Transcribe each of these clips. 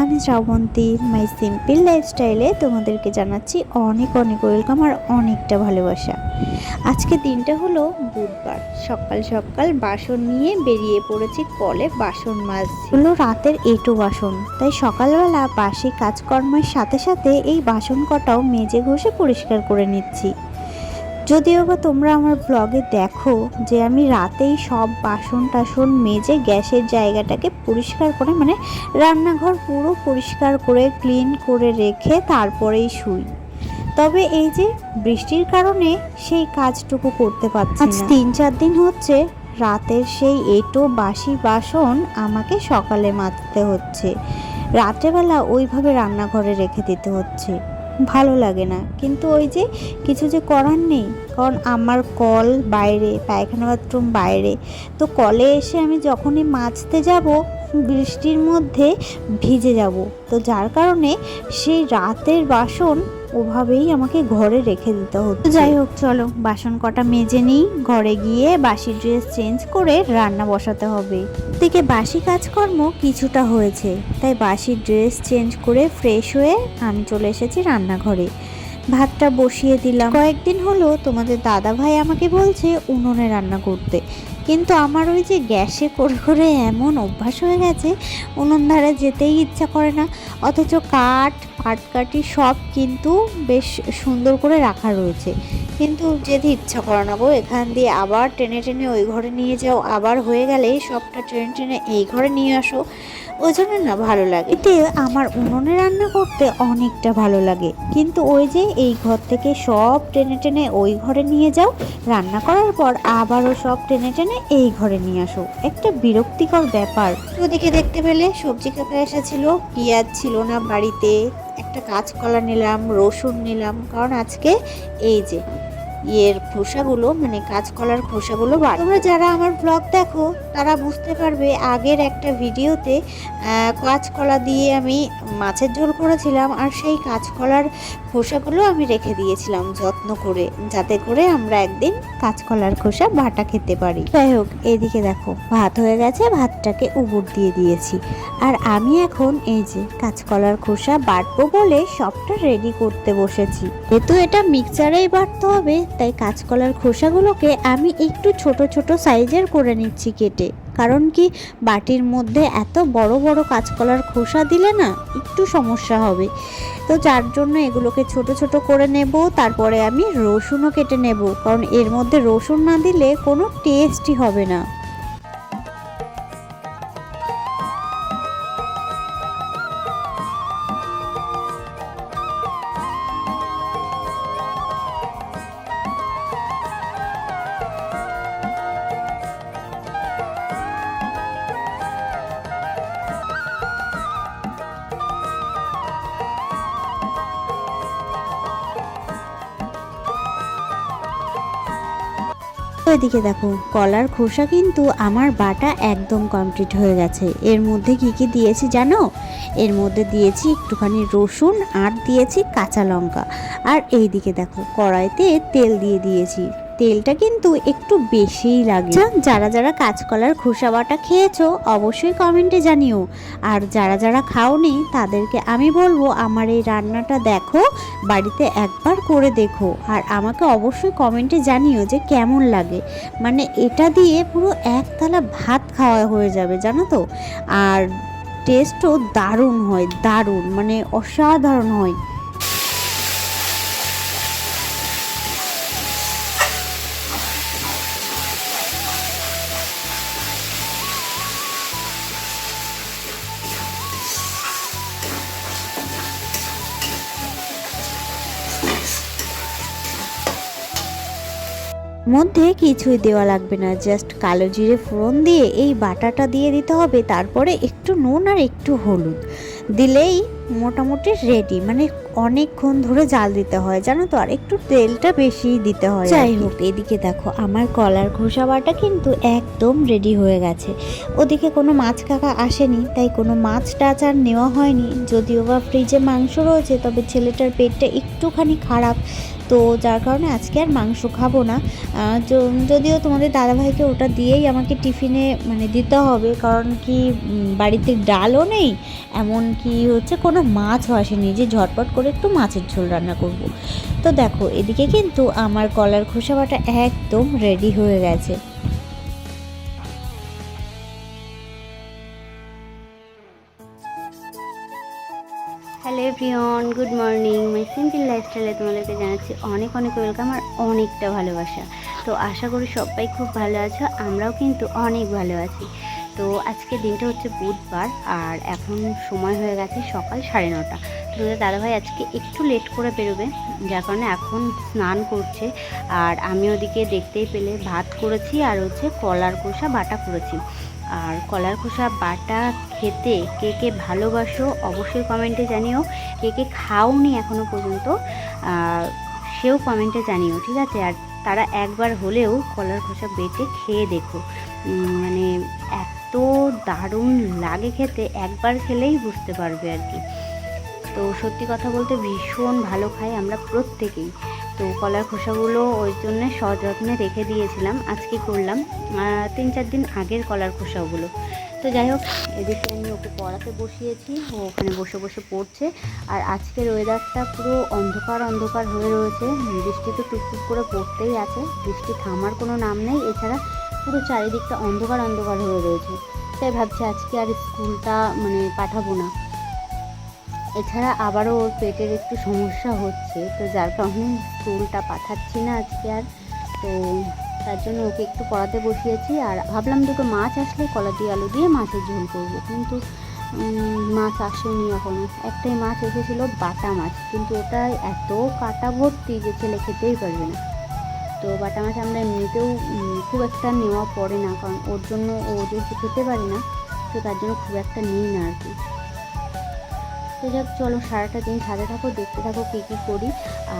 আমি শ্রাবন্তী মাই সিম্পল লাইফস্টাইলে তোমাদেরকে জানাচ্ছি অনেক অনেক ওয়েলকাম আর অনেকটা ভালোবাসা। আজকে দিনটা হলো বুধবার। সকাল সকাল বাসন নিয়ে বেরিয়ে পড়েছি কলে বাসন মাছ হলো রাতের এটো বাসন। তাই সকালবেলা বাসি কাজকর্মের সাথে সাথে এই বাসন কটাও মেজে ঘষে পরিষ্কার করে নিচ্ছি। যদিও বা তোমরা আমার ব্লগে দেখো যে আমি রাতেই সব বাসন টাসন মেজে গ্যাসের জায়গাটাকে পরিষ্কার করে মানে রান্নাঘর পুরো পরিষ্কার করে ক্লিন করে রেখে তারপরেই শুই। তবে এই যে বৃষ্টির কারণে সেই কাজটুকু করতে পারছি আজ তিন চার দিন হচ্ছে রাতের সেই এটো বাসি বাসন আমাকে সকালে মাজতে হচ্ছে। রাত্রেবেলা ওইভাবে রান্নাঘরে রেখে দিতে হচ্ছে। ভালো লাগে না। কিন্তু ওই যে কিছু যে করার নেই, কারণ আমার কল বাইরে, পায়খানা বাথরুম বাইরে। তো কলে এসে আমি যখনই মাছতে যাব, বৃষ্টির মধ্যে ভিজে যাব। তো যার কারণে সেই রাতের বাসন ওভাবেই আমাকে ঘরে রেখে দিতে হতো। যাই হোক, চলো, বাসন কটা মেজে নিই। ঘরে গিয়ে বাসি ড্রেস চেঞ্জ করে রান্না বসাতে হবে। থেকে বাসি কাজকর্ম কিছুটা হয়েছে, তাই বাসি ড্রেস চেঞ্জ করে ফ্রেশ হয়ে আমি চলে এসেছি রান্নাঘরে। ভাতটা বসিয়ে দিলাম। কয়েকদিন হলো তোমাদের দাদা ভাই আমাকে বলছে উনুনে রান্না করতে। কিন্তু আমার ওই যে গ্যাসে করে করে এমন অভ্যাস হয়ে গেছে উনুন ধারে যেতেই ইচ্ছা করে না। অথচ কাঠ, পাটকাঠি সব কিন্তু বেশ সুন্দর করে রাখা রয়েছে। কিন্তু যেতে ইচ্ছা করে না গো। এখান দিয়ে আবার টেনে টেনে ওই ঘরে নিয়ে যাও। আবার হয়ে গেলে সবটা টেনে টেনে এই ঘরে নিয়ে আসো। ওই জন্য না ভালো লাগে। এতে আমার উনুনে রান্না করতে অনেকটা ভালো লাগে। কিন্তু ওই যে এই ঘর থেকে সব টেনে টেনে ওই ঘরে নিয়ে যাও, রান্না করার পর আবারও সব টেনে টেনে এই ঘরে নিয়ে আসো। একটা বিরক্তিকর ব্যাপার। ওদিকে দেখতে পেলে সবজি কাকা এসেছিল, পেঁয়াজ ছিল না বাড়িতে। একটা কাঁচকলা নিলাম, রসুন নিলাম, কারণ আজকে এই যে ইয়ের খোসাগুলো মানে কাঁচকলার খোসাগুলো বার। তোমরা যারা আমার ব্লগ দেখো, তারা বুঝতে পারবে আগের একটা ভিডিওতে কাঁচকলা দিয়ে আমি মাছের ঝোল করেছিলাম আর সেই কাঁচকলার খোসাগুলো আমি রেখে দিয়েছিলাম যত্ন করে, যাতে করে আমরা একদিন কাঁচকলার খোসা বাটা খেতে পারি। যাই হোক, এদিকে দেখো, ভাত হয়ে গেছে, ভাতটাকে উবুর দিয়ে দিয়েছি। আর আমি এখন এই যে কাঁচকলার খোসা বাটবো বলে সবটা রেডি করতে বসেছি। যেহেতু এটা মিক্সচারেই বাটতে হবে তাই কাঁচকলার খোসাগুলোকে আমি একটু ছোট ছোট সাইজের করে নিচ্ছি কেটে। কারণ কি, বাটির মধ্যে এত বড় বড় কাঁচকলার খোসা দিলে না একটু সমস্যা হবে। তো যার জন্য এগুলোকে ছোট ছোট করে নেব, তারপরে আমি রসুনও কেটে নেব। কারণ এর মধ্যে রসুন না দিলে কোনো টেস্টই হবে না। এদিকে দেখো, কলার খোসা কিন্তু আমার বাটা একদম কমপ্লিট হয়ে গেছে। এর মধ্যে কি কি দিয়েছি জানো? এর মধ্যে দিয়েছি একটুখানি রসুন, আর দিয়েছি কাঁচা লঙ্কা। আর এই দিকে দেখো, কড়াইতে তেল দিয়ে দিয়েছি। তেলটা কিন্তু একটু বেশিই লাগে। আচ্ছা, যারা যারা কাঁচকলার খোসা বাটা খেয়েছো অবশ্যই কমেন্টে জানিও। আর যারা যারা খাওনি তাদেরকে আমি বলব আমার এই রান্নাটা দেখো বাড়িতে একবার করে দেখো। আর আমাকে অবশ্যই কমেন্টে জানিও যে কেমন লাগে। মানে এটা দিয়ে পুরো একতলা ভাত খাওয়া হয়ে যাবে জানো তো? আর টেস্টও দারুণ হয় দারুণ মানে অসাধারণ হয়। মধ্যে কিছুই দেওয়া লাগবে না। জাস্ট কালো জিরে ফোড়ন দিয়ে এই বাটাটা দিয়ে দিতে হবে। তারপরে একটু নুন আর একটু হলুদ। দিলেই মোটামুটি রেডি মানে অনেকক্ষণ ধরে জাল দিতে হয় জানো তো? আর একটু তেলটা বেশি দিতে হয় যাই হোক এদিকে দেখো আমার কলার খোসা বাটা কিন্তু একদম রেডি হয়ে গেছে। ওদিকে কোনো মাছ কাকা আসেনি তাই কোনো মাছ টাছ আর নেওয়া হয়নি। যদিও বা ফ্রিজে মাংস রয়েছে তবে ছেলেটার পেটটা একটুখানি খারাপ। তো যার কারণে আজকে আর মাংস খাব না। যদিও তোমাদের দাদাভাইকে ওটা দিয়েই আমাকে টিফিনে মানে দিতে হবে কারণ কি বাড়িতে ডালও নেই এমন কি হচ্ছে কোনো মাছও আসেনি। যে ঝটপট করে একটু মাছের ঝোল রান্না করব। তো দেখো, এদিকে কিন্তু আমার কলার খোসা বাটা একদম রেডি হয়ে গেছে। Hello everyone good morning my simple লাইফস্টাইলে তোমাদেরকে জানাচ্ছি অনেক অনেক ওয়েলকাম আর অনেকটা ভালোবাসা। তো আশা করি সবাই খুব ভালো আছো, আমরাও কিন্তু অনেক ভালো আছি। তো আজকে দিনটা হচ্ছে বুধবার আর এখন সময় হয়ে গেছে সকাল সাড়ে নটা। তোমাদের দাদাভাই আজকে একটু লেট করে বেরোবে, যার কারণে এখন স্নান করছে আর আমি ওদিকে দেখতেই পেলে ভাত করেছি আর হচ্ছে কলার কষা বাটা করেছি। আর কলার খোসা বাটা খেতে কে কে ভালোবাসো অবশ্যই কমেন্টে জানিও, কে কে খাওনি এখনও পর্যন্ত সেও কমেন্টে জানিও, ঠিক আছে? আর তারা একবার হলেও কলার খোসা বেটে খেয়ে দেখো। মানে এত দারুণ লাগে খেতে, একবার খেলেই বুঝতে পারবে আর কি। তো সত্যি কথা বলতে ভীষণ ভালো খাই আমরা প্রত্যেকেই। তো কলার খোসাগুলো ওই জন্যে সযত্নে রেখে দিয়েছিলাম, আজকে করলাম তিন চার দিন আগের কলার খোসাগুলো। তো যাই হোক, এদিকে আমি ওকে পড়াতে বসিয়েছি, ও ওখানে বসে বসে পড়ছে, আর আজকের ওয়েদারটা পুরো অন্ধকার অন্ধকার হয়ে রয়েছে। বৃষ্টি তো টুকটুক করে পড়তেই আছে, বৃষ্টি থামার কোনো নাম নেই, এছাড়া পুরো চারিদিকটা অন্ধকার অন্ধকার হয়ে রয়েছে। তাই ভাবছি আজকে আর স্কুলটা মানে পাঠাবো না। এছাড়া আবারও ওর পেটের একটু সমস্যা হচ্ছে, তো যার কারণে স্কুলটা পাঠাচ্ছি না আজকে আর। তো তার জন্য ওকে একটু পড়াতে বসিয়েছি, আর ভাবলাম দুটো মাছ আসলে কলা দিয়ে আলু দিয়ে মাছের ঝোল করব। কিন্তু মাছ আসেনি এখনও। একটাই মাছ এসেছিল, বাটা মাছ। কিন্তু ওটা এত কাটা ভর্তি যে ছেলে খেতেই পারবে না। তো বাটা মাছ আমরা এমনিতেও খুব একটা নেওয়া পড়ে না, কারণ ওর জন্য ও যেহেতু খেতে পারি না, তো তার জন্য খুব একটা নিই না আর কি। তো যাক, চলো সারাটা দিন ছাদে থাকো, দেখতে থাকো কী কী করি।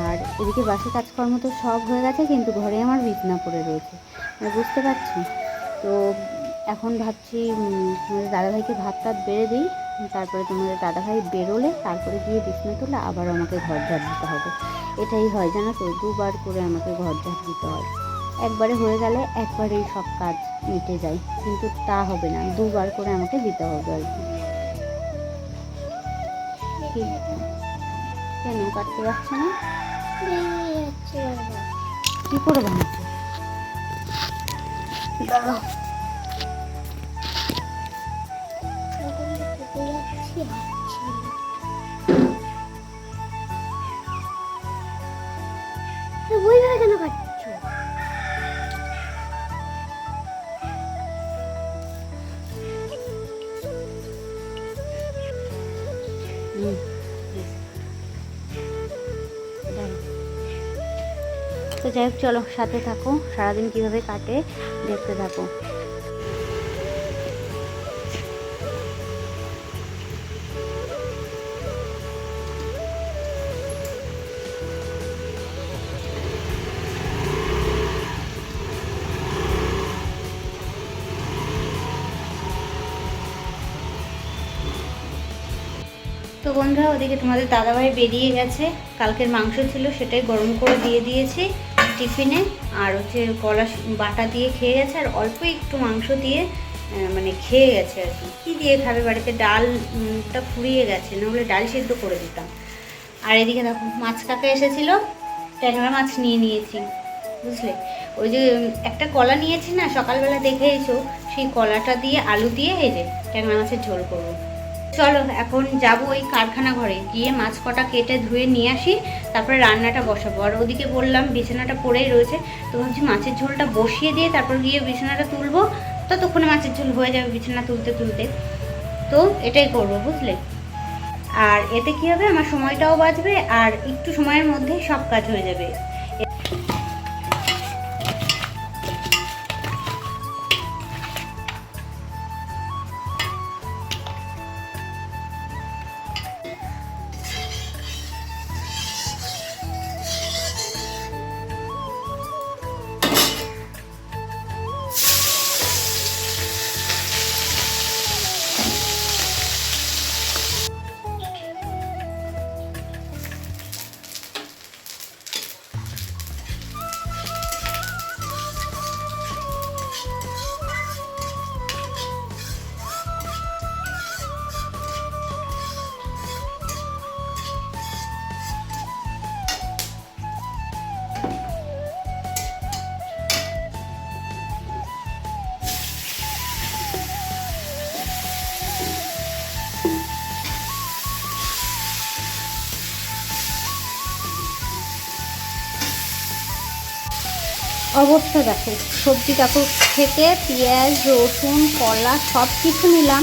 আর এদিকে বাসে কাজকর্ম তো সব হয়ে গেছে, কিন্তু ঘরে আমার বিছনা পড়ে রয়েছে। বুঝতে পারছি? তো এখন ভাবছি দাদাভাইকে ভাত টাত বেড়ে দিই। তারপরে তোমাদের দাদাভাই বেরোলে তারপরে গিয়ে বিছনা তুলে আবার আমাকে ঘর ঝাড় দিতে হবে। এটাই হয় জানো তো দুবার করে আমাকে ঘর ঝাড় দিতে হয়। একবারে হয়ে গেলে একবারেই সব কাজ মিটে যায় কিন্তু তা হবে না দুবার করে আমাকে দিতে হবে আর কি। কেন কাটতে পারছে না? কি করে বানাচ্ছে? দাঁড়াও তো যাই হোক চলো সাথে থাকো। সারাদিন কীভাবে কাটে দেখতে থাকো। বন্ধুরা, ওদিকে তোমাদের দাদাভাই বেরিয়ে গেছে। কালকের মাংস ছিল, সেটাই গরম করে দিয়ে দিয়েছি টিফিনে। আর হচ্ছে কলা বাটা দিয়ে খেয়ে গেছে, আর অল্প একটু মাংস দিয়ে মানে খেয়ে গেছে আর কি। কী দিয়ে খাবে? বাড়িতে ডালটা ফুরিয়ে গেছে নাহলে ডাল সিদ্ধ করে দিতাম। আর এদিকে দেখো, মাছ কাকা এসেছিল ট্যাংরা মাছ নিয়ে নিয়েছি, বুঝলে? ওই যে একটা কলা নিয়েছি না, সকালবেলা দেখে এসো, সেই কলাটা দিয়ে আলু দিয়ে এই যে ট্যাংরা মাছের ঝোল করব। চলো, এখন যাব ওই কারখানা ঘরে। গিয়ে মাছ কটা কেটে ধুয়ে নিয়ে আসি, তারপরে রান্নাটা বসাবো। আর ওদিকে বললাম, বিছানাটা পড়েই রয়েছে, তো ভাবছি মাছের ঝোলটা বসিয়ে দিয়ে তারপর গিয়ে বিছানাটা তুলবো। ততক্ষণে মাছের ঝোল হয়ে যাবে বিছানা তুলতে তুলতে। তো এটাই করব, বুঝলে? আর এতে কী হবে? আমার সময়টাও বাঁচবে, আর একটু সময়ের মধ্যেই সব কাজ হয়ে যাবে। অবস্থা দেখো, সবজি কাপড় থেকে পেঁয়াজ, রসুন, কলা সব কিছু নিলাম।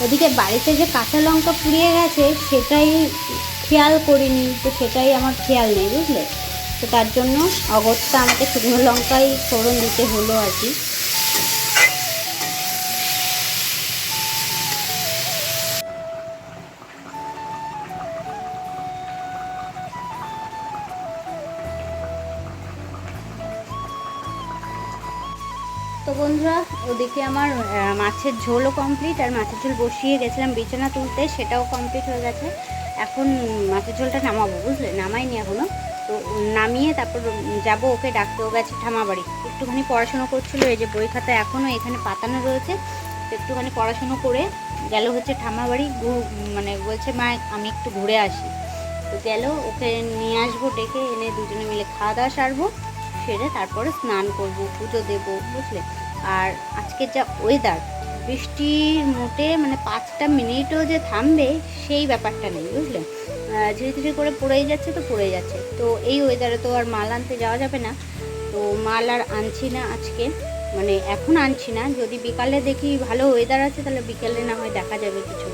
ওদিকে বাড়িতে যে কাঁচা লঙ্কা পুড়িয়ে গেছে, সেটাই খেয়াল করিনি, তো সেটাই আমার খেয়াল নেই, বুঝলে? তো তার জন্য অগত্যা আমাকে শুকনো লঙ্কাই ফোড়ন দিতে হলো আর কি। ওদিকে আমার মাছের ঝোলও কমপ্লিট আর মাছের ঝোল বসিয়ে গেছিলাম বিছানা তুলতে, সেটাও কমপ্লিট হয়ে গেছে। এখন মাছের ঝোলটা নামাবো, বুঝলে? নামাইনি এখনও তো নামিয়ে তারপর যাব ওকে ডাকতে, ও গেছে ঠামাবাড়ি একটুখানি পড়াশুনো করছিল, এই যে বই খাতা এখনও এখানে পাতানো রয়েছে। একটুখানি পড়াশুনো করে গেল হচ্ছে ঠামাবাড়ি ঘু- মানে বলছে, মা, আমি একটু ঘুরে আসি। তো গেল, ওকে নিয়ে আসব, ডেকে এনে দুজনে মিলে খাওয়া দাওয়া সারবো, সেরে তারপরে স্নান করব, পুজো দেবো, বুঝলে? আর আজকের যা ওয়েদার বৃষ্টির মোটে মানে পাঁচটা মিনিটও যে থামবে সেই ব্যাপারটা নেই বুঝলে? আহ, ধীরে ধীরে করে পড়েই যাচ্ছে তো পড়েই যাচ্ছে। তো এই ওয়েদারে তো আর মাল আনতে যাওয়া যাবে না। তো মাল আর আনছি না আজকে। মানে এখন আনছি না। যদি বিকালে দেখি ভালো ওয়েদার আছে তাহলে বিকালে না হয় দেখা যাবে কিছু।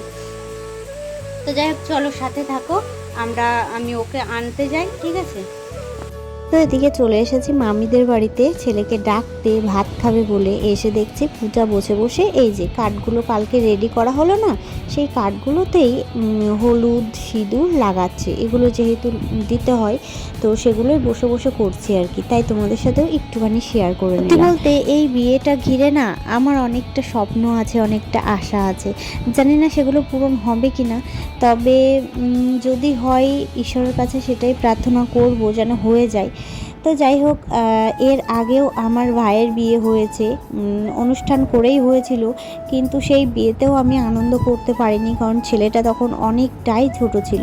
তো যাই হোক চলো সাথে থাকো। আমরা আমি ওকে আনতে যাই ঠিক আছে? তো এদিকে চলে এসেছি মামিদের বাড়িতে। ছেলেকে ডাকতে ভাত খাবে বলে এসে দেখছি পূজা বসে বসে এই যে কাঠগুলো কালকে রেডি করা হলো না সেই কাঠগুলোতেই হলুদ সিঁদুর লাগাচ্ছে। এগুলো যেহেতু দিতে হয় তো সেগুলোই বসে বসে করছি আর কি। তাই তোমাদের সাথেও একটুখানি শেয়ার করে নিই বলতে এই বিয়েটা ঘিরে না আমার অনেকটা স্বপ্ন আছে অনেকটা আশা আছে। জানি না সেগুলো পূরণ হবে কি না তবে যদি হয় ঈশ্বরের কাছে সেটাই প্রার্থনা করব যেন হয়ে যায়। তো যাই হোক এর আগেও আমার ভাইয়ের বিয়ে হয়েছে অনুষ্ঠান করেই হয়েছিল, কিন্তু সেই বিয়েতেও আমি আনন্দ করতে পারিনি, কারণ ছেলেটা তখন অনেকটাই ছোট ছিল।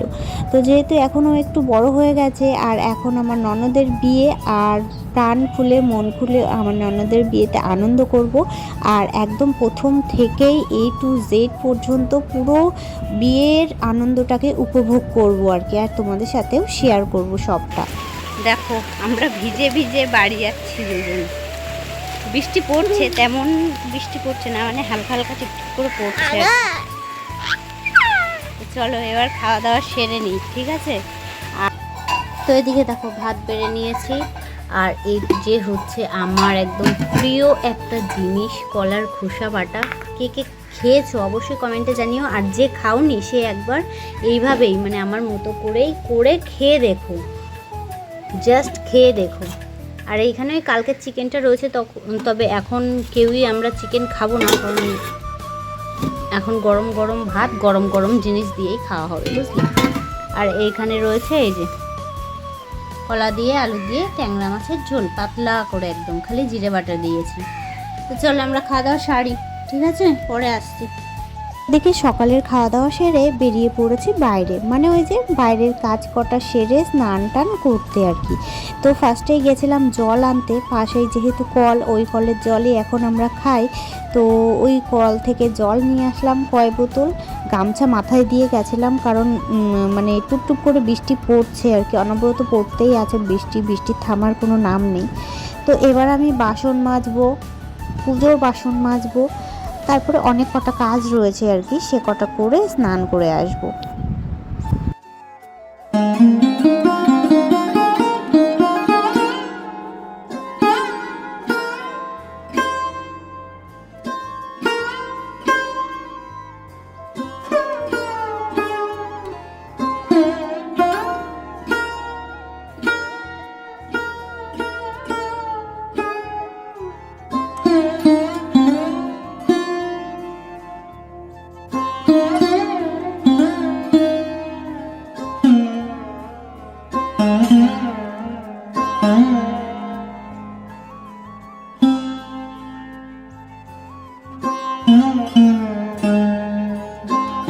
তো যেহেতু এখনও একটু বড় হয়ে গেছে, আর এখন আমার ননদের বিয়ে, আর প্রাণ খুলে, মন খুলে আমার ননদের বিয়েতে আনন্দ করব, আর একদম প্রথম থেকেই এ টু জেড পর্যন্ত পুরো বিয়ের আনন্দটাকে উপভোগ করব আর কি, আর তোমাদের সাথেও শেয়ার করব সবটা। দেখো, আমরা ভিজে ভিজে বাড়ি যাচ্ছি দুজন। বৃষ্টি পড়ছে, তেমন বৃষ্টি পড়ছে না মানে হালকা হালকা টিপটিপ করে পড়ছে। চলো, এবার খাওয়া দাওয়া সেরে নিই, ঠিক আছে? তো এদিকে দেখো, ভাত বেড়ে নিয়েছি। আর এই যে হচ্ছে আমার একদম প্রিয় একটা জিনিস, কলার খোসা বাটা। কে কে খেয়েছো অবশ্যই কমেন্টে জানিও। আর যে খাওনি, সে একবার এইভাবেই মানে আমার মতো করেই, করে খেয়ে দেখো। জাস্ট খেয়ে দেখো আর এইখানে কালকের চিকেনটা রয়েছে তখন তবে এখন কেউই আমরা চিকেন খাব না, কারণ এখন গরম গরম ভাত, গরম গরম জিনিস দিয়েই খাওয়া হবে, বুঝলি? আর এইখানে রয়েছে এই যে, কলা দিয়ে, আলু দিয়ে, ট্যাংরা মাছের ঝোল, পাতলা করে একদম, খালি জিরে বাটা দিয়েছি। তো চলো আমরা খাওয়া দাওয়া সারি, ঠিক আছে? পরে আসছি। দেখে সকালের খাওয়া দাওয়া সেরে বেরিয়ে পড়েছি বাইরে। মানে ওই যে বাইরের কাজ কটা সেরে স্নান টান করতে আর কি। তো ফার্স্টেই গেছিলাম জল আনতে। পাশেই যেহেতু কল, ওই কলের জলই এখন আমরা খাই। তো ওই কল থেকে জল নিয়ে আসলাম কয় বোতল। গামছা মাথায় দিয়ে গেছিলাম কারণ মানে টুকটুক করে বৃষ্টি পড়ছে আর কি। অনবরত পড়তেই আছে বৃষ্টি বৃষ্টি থামার কোনো নাম নেই। তো এবার আমি বাসন মাজবো, পুজোর বাসন মাজবো। তারপরে অনেক কটা কাজ রয়েছে আর কি সে কটা করে স্নান করে আসব।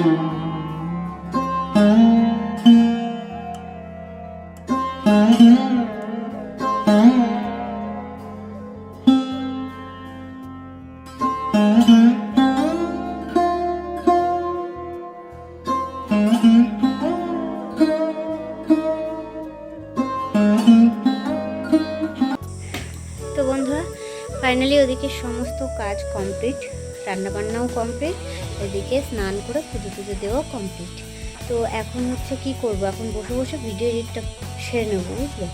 তো বন্ধুরা ফাইনালি ওদিকে সমস্ত কাজ কমপ্লিট রান্নাবান্নাও কমপ্লিট এদিকে স্নান করে পুজো টুজো দেওয়া কমপ্লিট তো এখন হচ্ছে কি করব? এখন বসে বসে ভিডিও এডিটটা সেরে নেব, বুঝলে?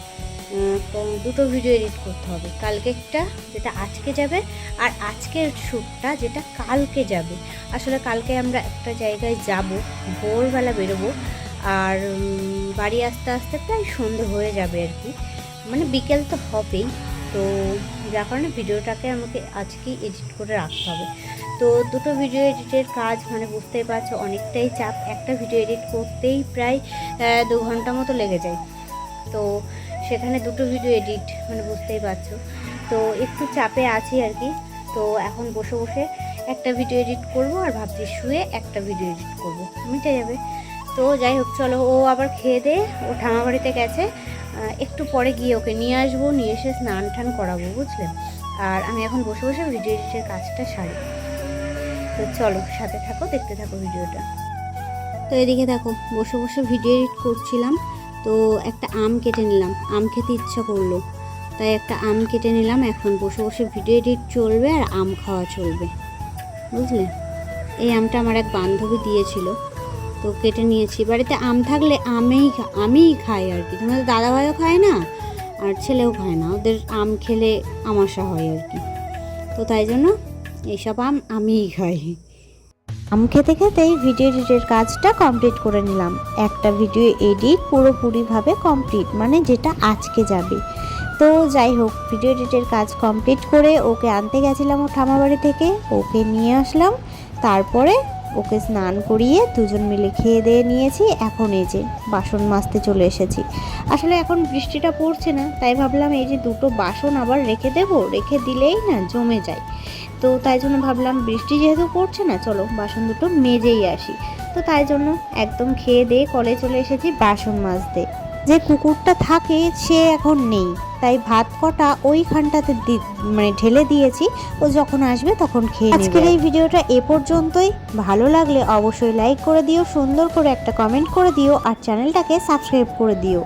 দুটো ভিডিও এডিট করতে হবে। কালকে একটা যেটা আজকে যাবে আর আজকের শ্যুটটা যেটা কালকে যাবে। আসলে কালকে আমরা একটা জায়গায় যাব, ভোরবেলা বেরোবো আর বাড়ি আসতে আসতে প্রায় সন্ধে হয়ে যাবে আর কি। মানে বিকেল তো হবেই, তো যার কারণে ভিডিওটাকে আমাকে আজকেই এডিট করে রাখতে হবে। তো দুটো ভিডিও এডিটের কাজ মানে বুঝতেই পারছ, অনেকটাই চাপ। একটা ভিডিও এডিট করতেই প্রায় দু ঘণ্টা মতো লেগে যায়। তো সেখানে দুটো ভিডিও এডিট মানে বুঝতেই পারছ। তো একটু চাপে আছি আর কি। তো এখন বসে বসে একটা ভিডিও এডিট করব আর ভাবছি শুয়ে একটা ভিডিও এডিট করব। মিটে যাবে। তো যাই হোক, চলো, ও আবার খেয়ে দিয়ে ও ঠামা বাড়িতে গেছে। একটু পরে গিয়ে ওকে নিয়ে আসব, নিয়ে এসে স্নান টান করাবো বুঝলেন আর আমি এখন বসে বসে ভিডিও এডিটের কাজটা সারি। তো চলো, সাথে থাকো, দেখতে থাকো ভিডিওটা। তো এদিকে দেখো, বসে বসে ভিডিও এডিট করছিলাম, তো একটা আম কেটে নিলাম। আম খেতে ইচ্ছা করল। তাই একটা আম কেটে নিলাম, এখন বসে বসে ভিডিও এডিট চলবে আর আম খাওয়া চলবে। বুঝলে? এই আমটা আমার এক বান্ধবী দিয়েছিল। তো কেটে নিয়েছি। বাড়িতে আম থাকলে আমেই আমিই খাই আর কি। তোমাদের দাদাভাইও খায় না? আর ছেলেও খায় না। ওদের আম খেলে আমাশা হয় আর কি। তো তাই জন্য এইসব আম আমিই খাই। আম খেতে খেতেই ভিডিও এডিটের কাজটা কমপ্লিট করে নিলাম। একটা ভিডিও এডিট পুরোপুরিভাবে কমপ্লিট মানে যেটা আজকে যাবে। তো যাই হোক ভিডিও এডিটের কাজ কমপ্লিট করে ওকে আনতে গেছিলাম ও ঠামাবাড়ি থেকে। ওকে নিয়ে আসলাম। তারপরে ওকে স্নান করিয়ে দুজন মিলে খেয়ে দিয়ে নিয়েছি, এখন এই যে বাসন মাজতে চলে এসেছি। আসলে এখন বৃষ্টিটা পড়ছে না, তাই ভাবলাম এই যে দুটো বাসন আবার রেখে দেবো, রেখে দিলেই না জমে যায়। তো তাই জন্য ভাবলাম বৃষ্টি যেহেতু পড়ছে না, চলো বাসন দুটো মেজেই আসি। তো তাই জন্য একদম খেয়ে দিয়ে কলে চলে এসেছি বাসন মাজতে। যে কুকুরটা থাকে সে এখন নেই। তাই ভাত কটা ওইখানটাতে মানে ঢেলে দিয়েছি। ও যখন আসবে তখন খেয়ে আজকের এই ভিডিওটা এ পর্যন্তই। ভালো লাগলে অবশ্যই লাইক করে দিও, সুন্দর করে একটা কমেন্ট করে দিও, আর চ্যানেলটাকে সাবস্ক্রাইব করে দিও।